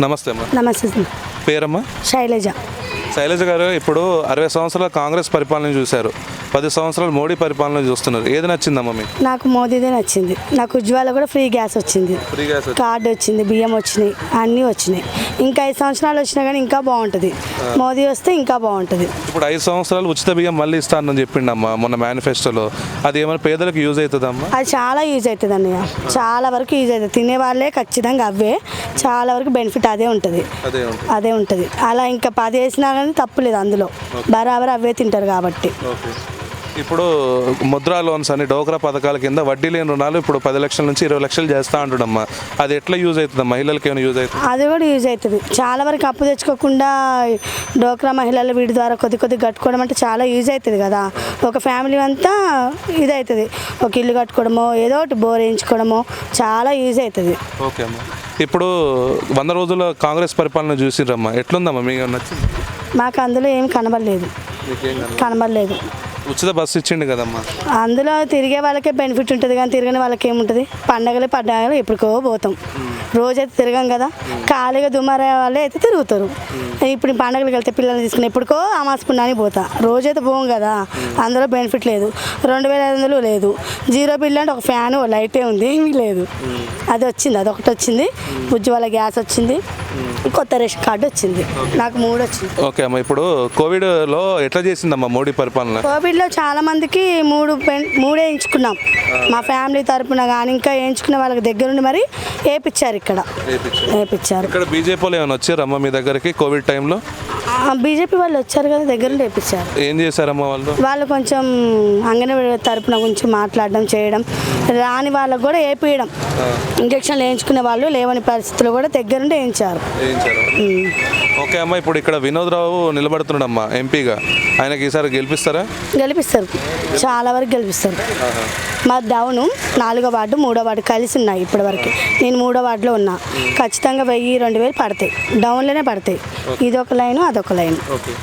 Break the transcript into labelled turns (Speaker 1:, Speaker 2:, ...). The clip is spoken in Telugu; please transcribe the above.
Speaker 1: నమస్తే అమ్మా.
Speaker 2: నమస్తే
Speaker 1: పేరమ్మా?
Speaker 2: శైలజ.
Speaker 1: శైలజ గారు ఇప్పుడు అరవై సంవత్సరాల కాంగ్రెస్ పరిపాలన చూశారు. పది సంవత్సరాలు మోడీ పరిపాలన చూస్తున్నారు. ఏది నచ్చిందమ్మా మీకు?
Speaker 2: నాకు మోదీదే నచ్చింది. నాకు ఉజ్వాల కూడా ఫ్రీ గ్యాస్ వచ్చింది.
Speaker 1: ఫ్రీ గ్యాస్
Speaker 2: కార్డు వచ్చింది బియ్యం వచ్చినాయి అన్నీ వచ్చినాయి. ఇంకా ఐదు సంవత్సరాలు వచ్చినా కానీ ఇంకా బాగుంటుంది. మోదీ వస్తే ఇంకా బాగుంటుంది.
Speaker 1: ఇప్పుడు ఐదు సంవత్సరాలు ఉచిత బియ్యం మళ్ళీ ఇస్తానని చెప్పిండమ్మా మొన్న మేనిఫెస్టోలో అది ఏమైనా పేదలకు యూజ్ అవుతుందమ్మా?
Speaker 2: అది చాలా యూజ్ అవుతుంది అన్నయ్య. చాలా వరకు యూజ్ అవుతుంది. తినే వాళ్ళే ఖచ్చితంగా అవే. చాలా వరకు బెనిఫిట్ అదే ఉంటుంది.
Speaker 1: అదే ఉంటుంది.
Speaker 2: అలా ఇంకా పది వేసినా కానీ తప్పులేదు అందులో. బరాబర్ అవే తింటారు కాబట్టి.
Speaker 1: ఇప్పుడు ముద్రా లోన్స్ అని డోక్రా పథకాల కింద వడ్డీ లేని రుణాలు ఇప్పుడు పది లక్షల నుంచి ఇరవై లక్షలు చేస్తా అంటుడమ్మా అది ఎట్లా యూజ్ అవుతుంది మహిళలకి ఏమైనా యూజ్ అవుతుంది?
Speaker 2: అది కూడా యూజ్ అవుతుంది. చాలా వరకు అప్పు తెచ్చుకోకుండా డోక్రా మహిళలు వీటి ద్వారా కొద్ది కొద్ది కట్టుకోవడం అంటే చాలా యూజ్ అవుతుంది కదా. ఒక ఫ్యామిలీ అంతా ఇది అవుతుంది ఒక ఇల్లు కట్టుకోవడమో ఏదో ఒకటి బోర్ వేయించుకోవడమో చాలా యూజ్ అవుతుంది.
Speaker 1: ఓకే అమ్మా. ఇప్పుడు వంద రోజుల కాంగ్రెస్ పరిపాలన చూసిరమ్మా ఎట్లుందమ్మా? మీకు నచ్చింది?
Speaker 2: మాకు అందులో ఏం కనబడలేదు? కనబడలేదు.
Speaker 1: ఉచిత బస్సు ఇచ్చిండు కదమ్మా?
Speaker 2: అందులో తిరిగే వాళ్ళకే బెనిఫిట్ ఉంటుంది కానీ తిరగని వాళ్ళకి ఏముంటుంది పండగలు పండగలు ఎప్పటికో పోతాం. రోజైతే తిరగం కదా. ఖాళీగా దుమారే వాళ్ళే అయితే తిరుగుతారు. ఇప్పుడు పండగలకు వెళ్తే పిల్లల్ని తీసుకుని ఎప్పటికో అమాస పుణ్యానికి పోతా. రోజైతే పోం కదా. అందులో బెనిఫిట్ లేదు. రెండు వేల ఐదు వందలు లేదు. జీరో బిల్ అంటే ఒక ఫ్యాన్ లైటే ఉంది. ఏమీ లేదు. అది వచ్చింది. అది ఒకటి వచ్చింది. ఉజ్వల గ్యాస్ వచ్చింది. కొత్త రేషన్ కార్డు వచ్చింది. నాకు మూడు వచ్చింది.
Speaker 1: ఓకే అమ్మా ఇప్పుడు కోవిడ్లో ఎట్లా చేసిందమ్మా మోడీ పరిపాలన?
Speaker 2: కోవిడ్లో చాలా మందికి మూడు మూడే ఎంచుకున్నాం. మా ఫ్యామిలీ తరపున కానీ ఇంకా ఎంచుకున్న వాళ్ళకి దగ్గరుండి మరి వేపించారు ఇక్కడ. వేపించారు
Speaker 1: ఇక్కడ బీజేపీ వాళ్ళు ఏమైనా వచ్చారమ్మా మీ దగ్గరికి? కోవిడ్ టైంలో?
Speaker 2: బీజేపీ వాళ్ళు వచ్చారు కదా దగ్గరుండి వేపించారు.
Speaker 1: ఏం చేశారమ్మా వాళ్ళు?
Speaker 2: వాళ్ళు కొంచెం అంగన్వాడీ తరపున గురించి మాట్లాడడం చేయడం రాని వాళ్ళకు కూడా వేపించడం ఇంజక్షన్లు వేయించుకునే వాళ్ళు లేవని పరిస్థితులు కూడా దగ్గరుండి వేయించారు.
Speaker 1: ఓకే అమ్మా ఇప్పుడు ఇక్కడ వినోద్ రావు నిలబడుతున్నాడమ్మా ఎంపీగా. ఆయనకి ఈసారి గెలిపిస్తారా?
Speaker 2: గెలిపిస్తారు. చాలా వరకు గెలిపిస్తారు. మా డౌను నాలుగో వార్డు మూడో వార్డు కలిసి ఉన్నాయి ఇప్పటి వరకు నేను మూడో వార్డులో ఉన్నా. ఖచ్చితంగా వెయ్యి రెండు వేలు పడతాయి. డౌన్లోనే పడతాయి. ఇది ఒక లైను ఒక లైన్.
Speaker 1: ఓకే.